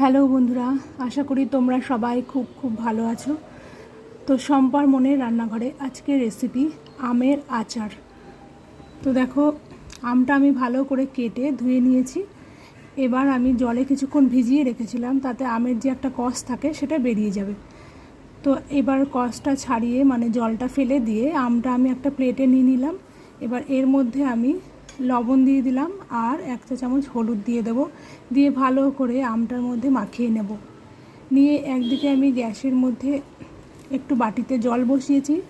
Hello বন্ধুরা, আশা করি তোমরা সবাই খুব খুব ভালো আছো। তো সম্পার মনে রান্নাঘরে আজকের রেসিপি আমের আচার। তো দেখো, আমটা আমি ভালো করে কেটে ধুয়ে নিয়েছি। এবার আমি জলে কিছুক্ষণ ভিজিয়ে রেখেছিলাম, তাতে আমের যে একটা কষ থাকে সেটা বেরিয়ে যাবে। তো এবার কষটা ছাড়িয়ে মানে জলটা ফেলে দিয়ে আমটা আমি একটা প্লেটে নিয়ে নিলাম। এবার এর মধ্যে আমি লবণ দিয়ে দিলাম আর এক চা চামচ হলুদ দিয়ে দেবো। দিয়ে ভালো করে আমটার মধ্যে মাখিয়ে নেব। নিয়ে একদিকে আমি গ্যাসের মধ্যে একটু বাটিতে জল বসিয়েছি,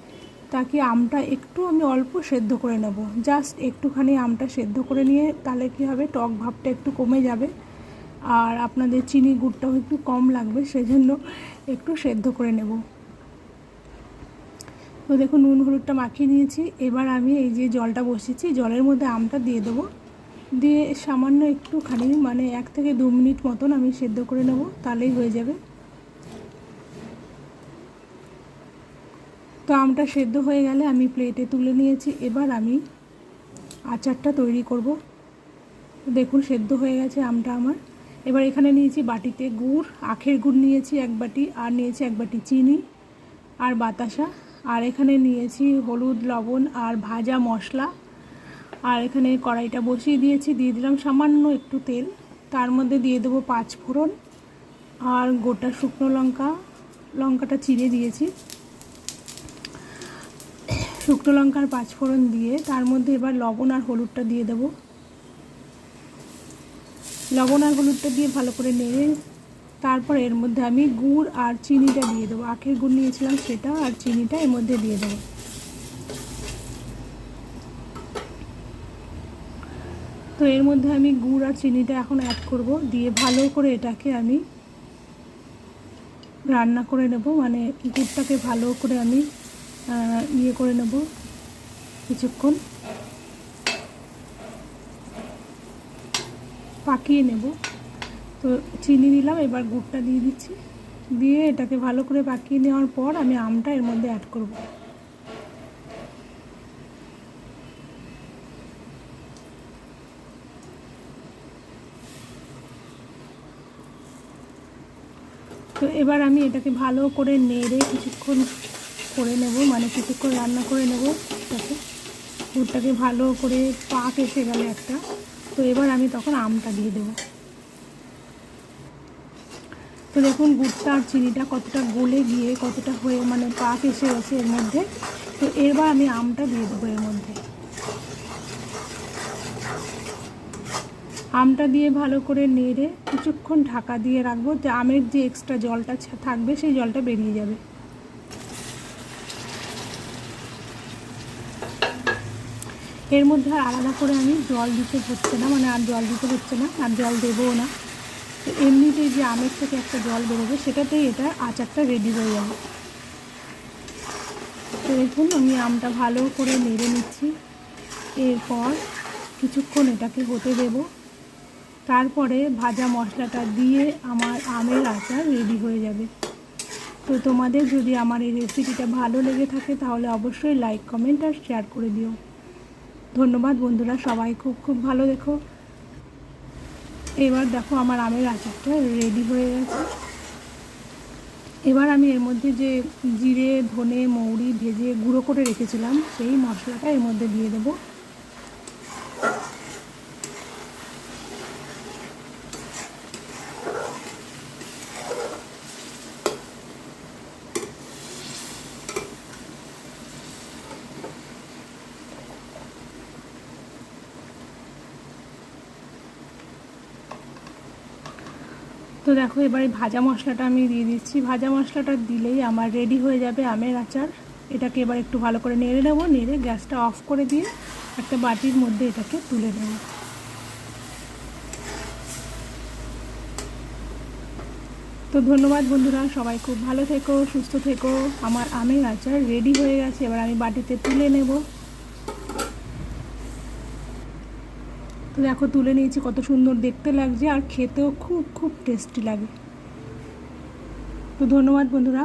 তাকে আমটা একটু আমি অল্প সেদ্ধ করে নেব। জাস্ট একটুখানি আমটা সেদ্ধ করে নিয়ে তাহলে কী হবে, টক ভাবটা একটু কমে যাবে আর আপনাদের চিনি গুড়টাও একটু কম লাগবে, সেজন্য একটু সেদ্ধ করে নেব। তো দেখুন, নুন, হলুদটা মাখিয়ে নিয়েছি। এবার আমি এই যে জলটা বসিয়েছি, জলের মধ্যে আমটা দিয়ে দেবো। দিয়ে সামান্য একটুখানি মানে এক থেকে দু মিনিট মতন আমি সেদ্ধ করে নেব, তাহলেই হয়ে যাবে। তো আমটা সেদ্ধ হয়ে গেলে আমি প্লেটে তুলে নিয়েছি। এবার আমি আচারটা তৈরি করব। দেখুন, সেদ্ধ হয়ে গেছে আমটা আমার। এবার এখানে নিয়েছি বাটিতে গুড়, আখের গুড় নিয়েছি এক বাটি, আর নিয়েছি এক বাটি চিনি আর বাতাসা। আর এখানে নিয়েছি হলুদ, লবণ আর ভাজা মশলা। আর এখানে কড়াইটা বসিয়ে দিয়েছি। দিয়ে দিলাম সামান্য একটু তেল। তার মধ্যে দিয়ে দেবো পাঁচ ফোড়ন আর গোটা শুকনো লঙ্কা। লঙ্কাটা চিড়ে দিয়েছি। শুকনো লঙ্কার পাঁচ ফোড়ন দিয়ে তার মধ্যে এবার লবণ আর হলুদটা দিয়ে দেবো। লবণ আর হলুদটা দিয়ে ভালো করে নেড়ে তারপর এর মধ্যে আমি গুড় আর চিনিটা দিয়ে দেবো। আখের গুড় নিয়েছিলাম সেটা আর চিনিটা এর মধ্যে দিয়ে দেবো। তো এর মধ্যে আমি গুড় আর চিনিটা এখন অ্যাড করব। দিয়ে ভালো করে এটাকে আমি রান্না করে নেব। মানে গুড়টাকে ভালো করে আমি ইয়ে করে নেব কিছুক্ষণ। পাকিয়ে নেব। তো চিনি দিলাম, এবার গুড়টা দিয়ে দিচ্ছি। দিয়ে এটাকে ভালো করে পাকিয়ে নেওয়ার পর আমি আমটা এর মধ্যে অ্যাড করব। তো এবার আমি এটাকে ভালো করে নেড়ে কিছুক্ষণ করে নেব মানে কিছুক্ষণ রান্না করে নেব এটাকে। গুড়টাকে ভালো করে পাক এসে গেলে একটা। তো এবার আমি তখন আমটা দিয়ে দেবো। তো দেখুন গুড়টা আর চিনিটা কতটা গলে গিয়ে, কতটা হয়ে মানে পাক এসে গেছে এর মধ্যে। তো এবার আমি আমটা দিয়ে দেবো এর মধ্যে। আমটা দিয়ে ভালো করে নেড়ে কিছুক্ষণ ঢাকা দিয়ে রাখব। যে আমের যে এক্সট্রা জলটা থাকবে, সেই জলটা বেরিয়ে যাবে। এর মধ্যে আলাদা করে আমি জল দিতে হচ্ছে না মানে আর জল দিতে হচ্ছে না, আর জল দেবও না। তো এমনিতেই যে আমের থেকে একটা জল বেরোবে, সেটাতেই এটা আচারটা রেডি হয়ে যাবে। তো দেখুন, আমি আমটা ভালো করে নেড়ে নিচ্ছি। এরপর কিছুক্ষণ এটাকে হতে দেব। তারপরে ভাজা মশলাটা দিয়ে আমার আমের আচার রেডি হয়ে যাবে। তো তোমাদের যদি আমার এই রেসিপিটা ভালো লেগে থাকে, তাহলে অবশ্যই লাইক কমেন্ট আর শেয়ার করে দিও। ধন্যবাদ বন্ধুরা, সবাই খুব খুব ভালো দেখো এবার দেখো আমার আমের আচারটা রেডি হয়ে গেছে। এবার আমি এর মধ্যে যে জিরে, ধনে, মৌরি ভেজে গুঁড়ো করে রেখেছিলাম, সেই মশলাটা এর মধ্যে দিয়ে দেবো। তো দেখো, এবার ভাজা মশলাটা আমি দিয়ে দিচ্ছি। ভাজা মশলাটা দিলেই আমার রেডি হয়ে যাবে আমের আচার। এটাকে এবার একটু ভালো করে নেড়ে নেব, নেড়ে গ্যাসটা অফ করে দিয়ে একটা বাটির মধ্যে এটাকে তুলে নেব। তো ধন্যবাদ বন্ধুরা, সবাই খুব ভালো থেকো, সুস্থ থেকো। আমার আমের আচার রেডি হয়ে গেছে, এবার আমি বাটিতে তুলে নেব। তো দেখো, তুলে নিয়েছি, কত সুন্দর দেখতে লাগছে আর খেতেও খুব খুব টেস্টি লাগে। তো ধন্যবাদ বন্ধুরা।